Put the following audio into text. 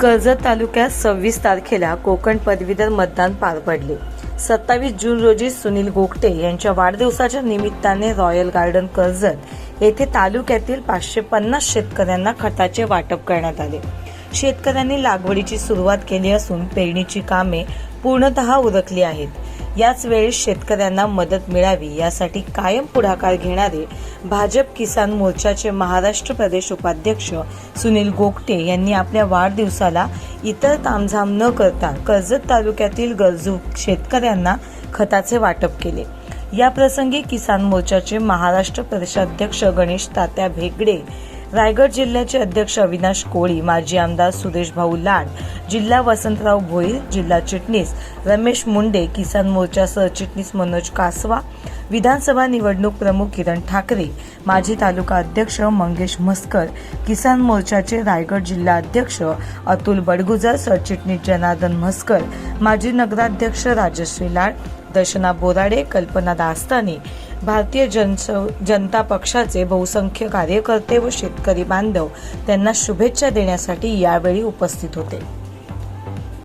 कर्जत तालुक्यात सव्वीस तारखेला कोकण पदवीधर मतदान पार पडले. सत्तावीस जून रोजी सुनील गोगटे यांच्या वाढदिवसाच्या निमित्ताने रॉयल गार्डन कर्जत येथे तालुक्यातील पाचशे पन्नास शेतकऱ्यांना खताचे वाटप करण्यात आले. शेतकऱ्यांनी लागवडीची सुरुवात केली असून पेरणीची कामे पूर्णतः उरकली आहेत. याच वेळी शेतकऱ्यांना मदत मिळावी यासाठी कायम पुढाकार घेणारे भाजप किसान मोर्चाचे महाराष्ट्र प्रदेश उपाध्यक्ष सुनील गोगटे यांनी आपल्या वाढदिवसाला इतर तामझाम न करता कर्जत तालुक्यातील गरजू शेतकऱ्यांना खताचे वाटप केले. या प्रसंगी किसान मोर्चाचे महाराष्ट्र प्रदेशाध्यक्ष गणेश तात्या भेगडे रायगड जिल्ह्याचे अध्यक्ष अविनाश कोळी माजी आमदार सुरेश भाऊ लाड जिल्हा वसंतराव भोईर जिल्हा चिटणीस रमेश मुंडे किसान मोर्चा सरचिटणीस मनोज कासवा विधानसभा निवडणूक प्रमुख किरण ठाकरे माजी तालुका अध्यक्ष मंगेश म्हस्कर किसान मोर्चाचे रायगड जिल्हा अध्यक्ष अतुल बडगुजर सरचिटणीस जनार्दन म्हस्कर माजी नगराध्यक्ष राजश्री लाड दर्शना बोराडे कल्पना दास्ताने भारतीय जनस जनता पक्षाचे बहुसंख्य कार्यकर्ते व शेतकरी बांधव त्यांना शुभेच्छा देण्यासाठी यावेळी उपस्थित होते.